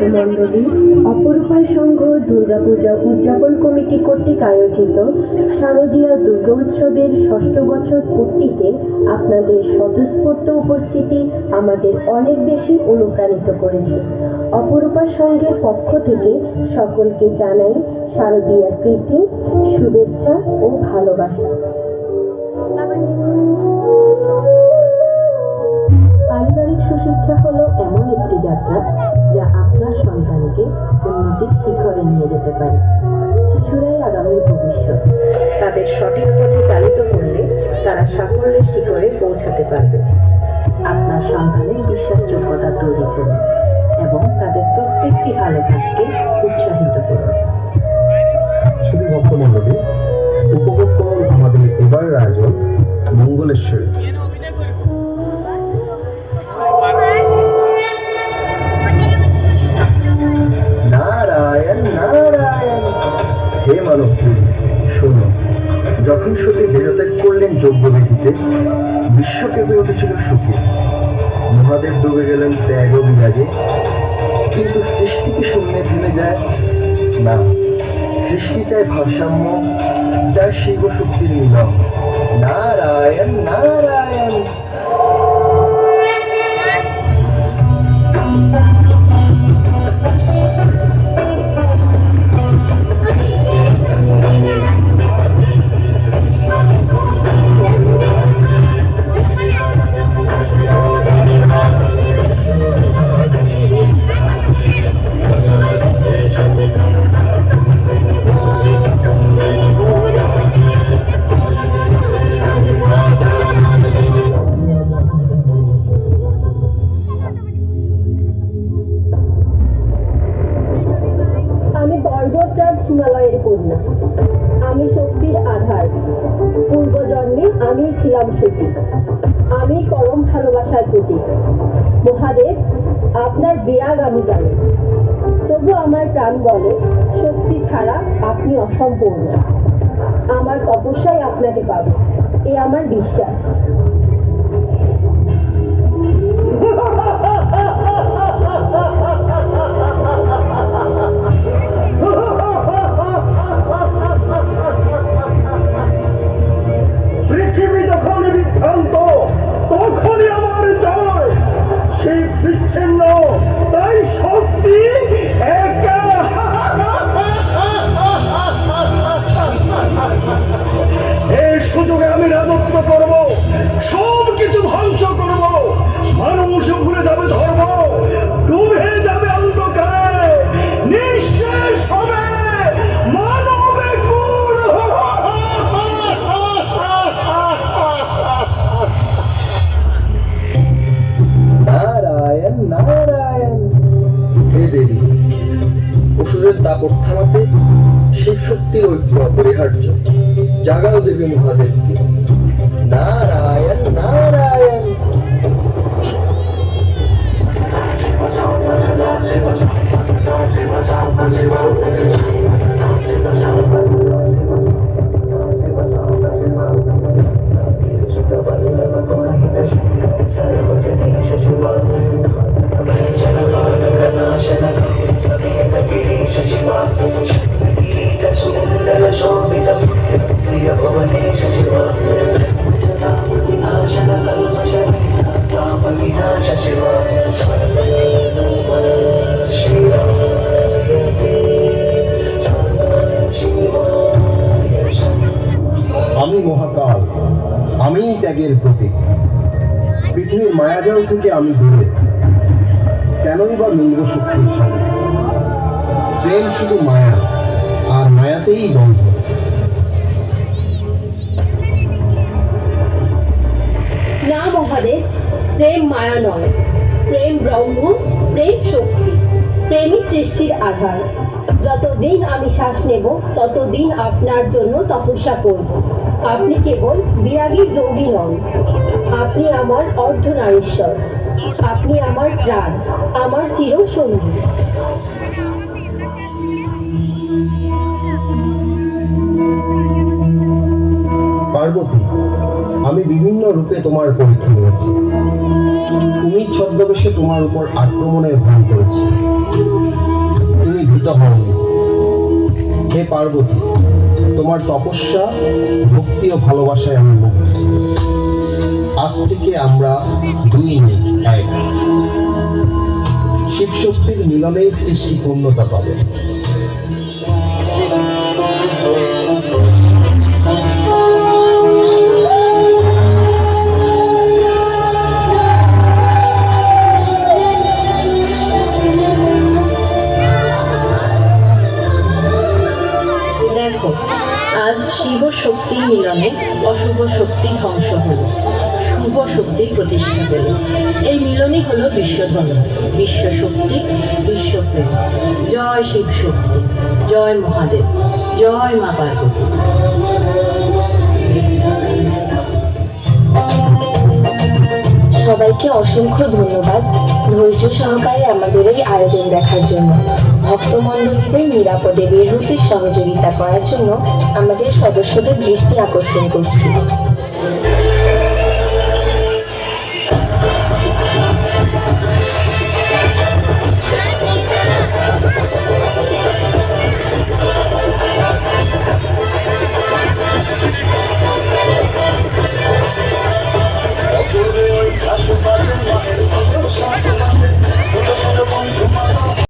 ভক্তমণ্ডলী অপরূপায় সংঘ, দুর্গাপূজা উদযাপন কমিটি কর্তৃক আয়োজিত শারদীয় দুর্গা উৎসবের ষষ্ঠ বছর পূর্তিতে আপনাদের স্বতঃস্ফূর্ত উপস্থিতি আমাদের অনেক বেশি অনুপ্রাণিত করেছে। অপরূপা সংঘের পক্ষ থেকে সকলকে জানাই শারদীয়ার প্রীতি, শুভেচ্ছা ও ভালোবাসা। সঠিক পথে চালিত করলে তারা সাফল্যের শিখরে পৌঁছাতে পারবে। আপনার সন্তানের বিশ্বাসযোগ্যতা তৈরি করুন এবং তাদের প্রত্যেকটি ভালো কাজকে উৎসাহিত করুন। যখন হেরাত্যাগ করলেন ব্যক্তিতে বিশ্বকে উঠেছিল সুখী মহাদেব ডুবে গেলেন ত্যাগ ও বিরাগে। কিন্তু সৃষ্টি কি শূন্যে থেমে যায় না। সৃষ্টি চায় ভারসাম্য, চায় শিব শক্তির মিলন। নারায়ণ নারায়ণ! হিমালয়ের কন্যা। আমি শক্তির আধার। পূর্বজন্মে আমি ছিলাম সতী। আমি পরম ভালোবাসার প্রতীক। মহাদেব, আপনার বিরাগ আমি জানি। তবু আমার প্রাণ বলে, শক্তি ছাড়া আপনি অসম্পূর্ণ। আমার তপস্যায় আপনাকে পাবো। এ আমার বিশ্বাস। আমি রাজত্ব করব সব কিছু ধ্বংস করব। মানুষ ভুলে যাবে ধর্ম ডুবে যাবে অন্ধকারে। নিঃশেষ হবে। মানবে নারায়ণ নারায়ণ। হে দেবী অসুরের দাপট থামাতে শিব শক্তির ঐক্য অপরিহার্য। জাগাও দেবী মহাদেবকে। नारायण नारायण। समेतगिरीश शिवात्मजं আমি মহাকাল, আমি ত্যাগের প্রতীক। পৃথিবীর মায়াজাল থেকে আমি দূরে। কেনই বা লিঙ্গ শক্তির সঙ্গে? প্রেম শুধু মায়া, আর মায়াতেই বন্ধ। মহাদেব, প্রেম মায়া নয়, প্রেম ব্রহ্ম, প্রেম শক্তি, প্রেমই সৃষ্টির আধার। যতদিন আমি শ্বাস নেব, ততদিন আপনার জন্য তপস্যা করব। আপনি কেবল বিরাগী যোগী নন, আপনি আমার অর্ধনারীশ্বর, আপনি আমার প্রাণ, আমার চির পার্বতী, আমি বিভিন্ন রূপে তোমার পরীক্ষা নিয়েছি। তুমি ছদ্মবেশে তোমার উপর আক্রমণের ভান করেছি। তুমি ভীত হওনি। হে পার্বতী, তোমার তপস্যা, ভক্তি ও ভালোবাসায় আমি মুগ্ধ। আজ থেকে আমরা দুই নেই এক। শিবশক্তির মিলনেই সৃষ্টি পূর্ণতা পাবে। প্রতিষ্ঠা পেল এই মিলনই হলো বিশ্বধর্ম বিশ্ব শক্তি বিশ্বপ্রেম জয় শিব শক্তি, জয় মহাদেব, জয় মা পার্বতী। সবাইকে অসংখ্য ধন্যবাদ ধৈর্য সহকারে আমাদের এই আয়োজন দেখার জন্য। ভক্তমণ্ডলীদের নিরাপদে বের হতে সহযোগিতা করার জন্য আমাদের সদস্যদের দৃষ্টি আকর্ষণ করছি।